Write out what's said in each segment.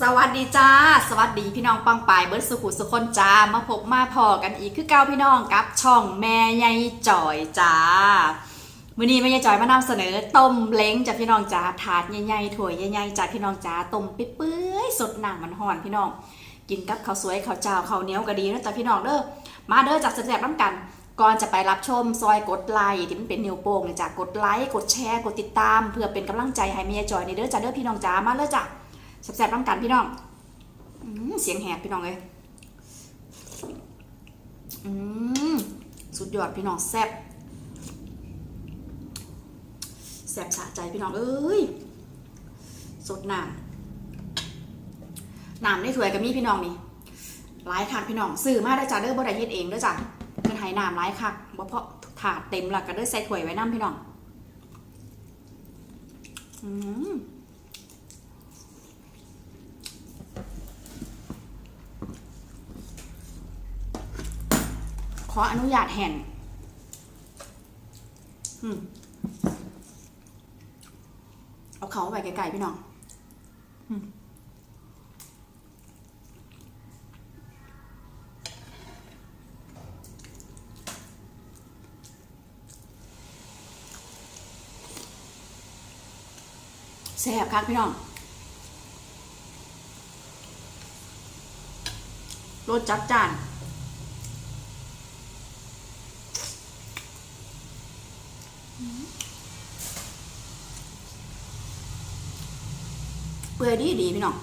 สวัสดีจ้า สวัสดีพี่น้องปังปายเบิร์ดสุขุสุคนจ้า มาพบมาพอกันอีกคือเก้าพี่น้องกับช่องแม่ยายจอยจ้ามื้อนี้แม่ยายจอยมานำเสนอต้มเล้งจากพี่น้องจ้าถาดใหญ่ๆถ้วใหญ่ๆจากพี่น้องจ้าต้มเปื่อยสดหนังมันห่อนพี่น้อง กินกับข้าวสวยข้าวเจ้าข้าวเหนียวก็ดีนะจ้าพี่น้องเด้อมาเด้อจากแซ่บๆน้ำกันก่อนจะไปรับชมซอยกดไลค์ที่มันเป็นนิ้วโป้งเลยจ้ะกดไลค์กดแชร์กดติดตาม เพื่อเป็นกำลังใจให้แม่ยายจอยในเด้อจ้าเด้อพี่น้องจ้ามาเลยจ้ะ แซ่บๆน้ำกันพี่น้องอเสียงแหบพี่น้องเลยสุดยอดพี่น้องแซ่บแซ่บสะใจพี่น้องเอ้ยสดน้ำน้ำในถ้วยกับมีพี่น้องนี่หลายคักพี่น้องซื้อมาได้จ้าเด้อบ่ได้เฮ็ดเองเด้อจ้ะเพิ่นให้น้ำหลายคักบ่เพราะถาดเต็มและก็เด้อใส่ถ้วยไว้น้ำพี่น้องอืม ขออนุญาตแห่นอเอาเขาไปไกลๆพี่น้องแซ่บคักพี่น้อง รสจัดจ้าน เปื่อยดีดีพี่น้อง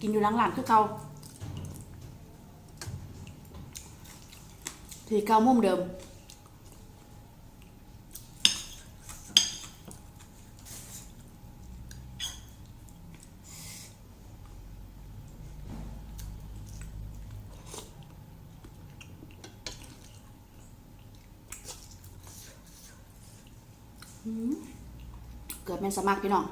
กินอยู่หลังหลานคือเก่าถือเก่ามุมเดิมอืมเกิดเป็นสมัครพี่น้อง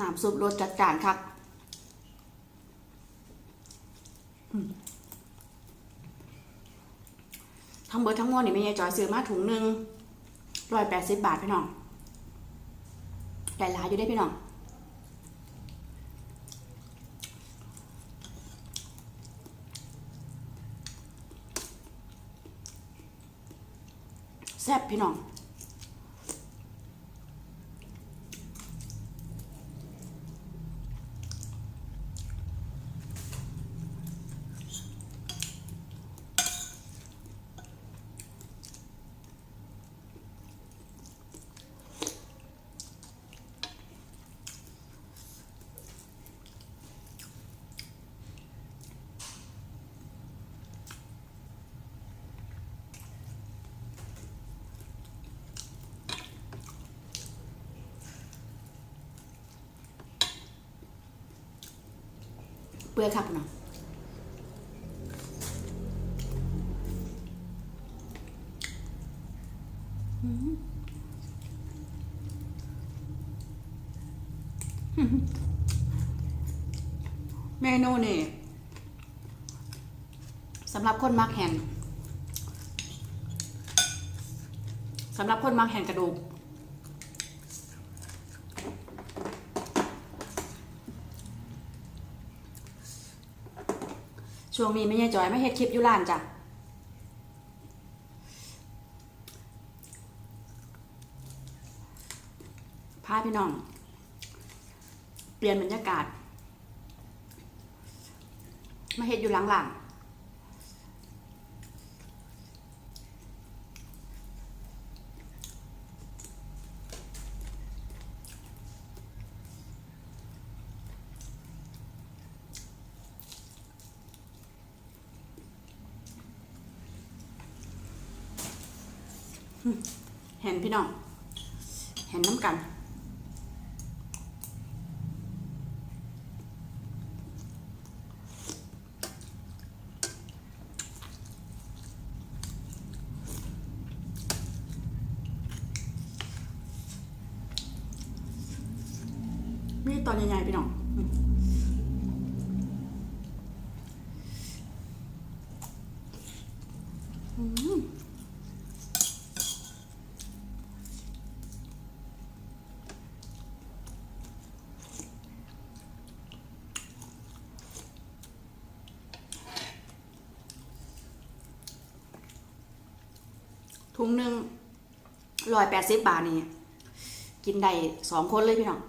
น้ำซุปรสจัดจานครับทั้งเบิดทั้งมวลนี่ไม่ยายจอยซื้อมาถุงหนึ่งร้อยแปดสิบบาทพี่น้องหลายอยู่ได้พี่น้อง แซ่บพี่น้อง เปื่อยครับน้องอืมเมนูนี่สำหรับคนมักแฮนสำหรับคนมักแฮนกระดูก ช่วงนี้ไม่ใช่จอยไม่เฮ็ดคลิปอยู่ร้านจ้ะพาพี่น้อง เปลี่ยนบรรยากาศ มาเฮ็ดอยู่หลังๆ เห็นพี่น้องเห็นน้ำกัน มีตอนใหญ่ๆพี่น้อง ถุงหนึ่งร้อยแปดสิบบาทนี่กินได้สองคนเลยพี่น้อง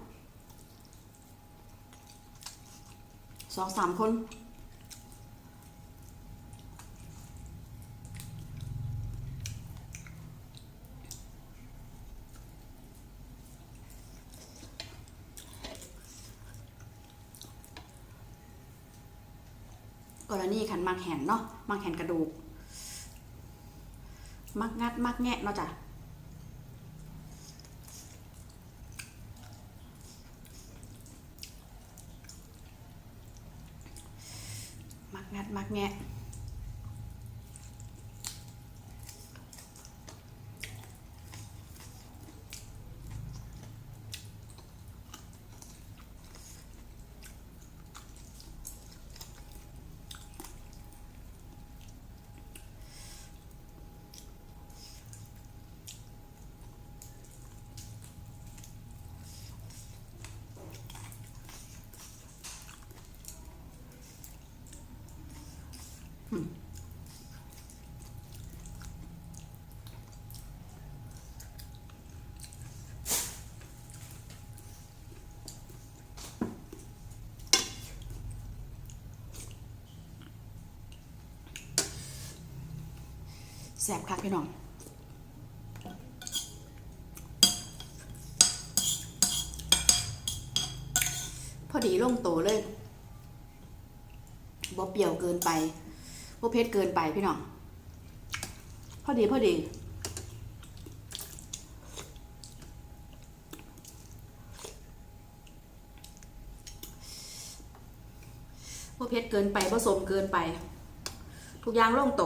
สองสามคนกรณีขันมักแหนเนาะมักแหนกระดูก มักงัดมักแงะเนาะจ้ะมักงัดมักแงะ แสบคักพี่น้องพอดีลงโตเลยบ่เปรี้ยวเกินไปบ่เผ็ดเกินไปพี่น้อง พอดีพอดี บ่เผ็ดเกินไปบ่สมเกินไป ทุกอย่างลงโต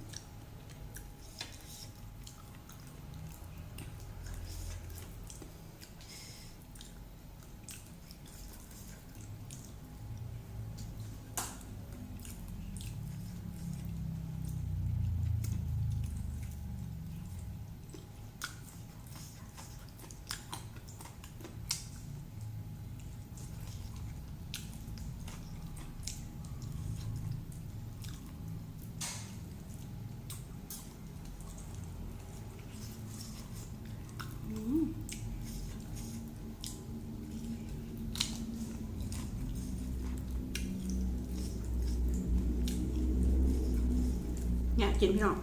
เนี่ย กินพี่น้อง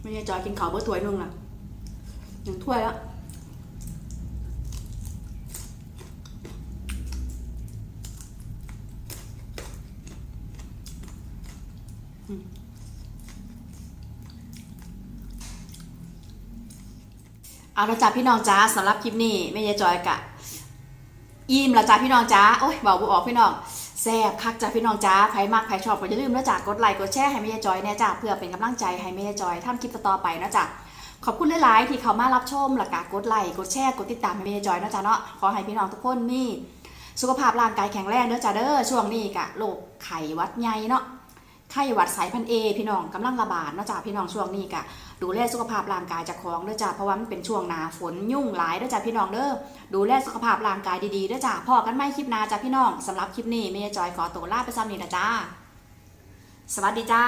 ไม่ได้จอยกินขาวเบอร์ถ้วยนึงล่ะหนึ่งถ้วยแล้วเอาละจ้าพี่น้องจ้าสำหรับคลิปนี้ไม่ยายจอยกะอิ่มละจ้าพี่น้องจ้าโอ้ยบอกบ่ออกพี่น้อง แซ่บคักจ้าพี่น้องจ้าใครมากใครชอบก็อย่าลืมนะจ้ากดไลค์กดแชร์ให้แม่ยายจอยเนี่ยจ้าเพื่อเป็นกำลังใจให้แม่ยายจอยทำคลิปต่อไปนะจ้าขอบคุณหลาย ๆ ที่เขามารับชมหลักการกดไลค์กดแชร์กดติดตามให้แม่ยายจอยนะจ้าเนาะขอให้พี่น้องทุกคนมีสุขภาพร่างกายแข็งแรงเด้อจ้าเด้อช่วงนี้กะโรคไขวัดใหญ่เนาะ ไข้หวัดสายพันเอพี่น้องกำลังระบาดเนาะจ้าพี่น้องช่วงนี้กะดูแลสุขภาพร่างกายเจากของเด้อจ้าเพราะว่ามันเป็นช่วงหนาฝนยุ่งหลายเด้อจ้าพี่น้องเด้อดูแลสุขภาพร่างกายดีๆด้วยจ้าพอกันไม่คลิปนาจ้าพี่น้องสำหรับคลิปนี้เมย์จอยขอตัวลาไปซ้ำนี่นะจ้าสวัสดีจ้า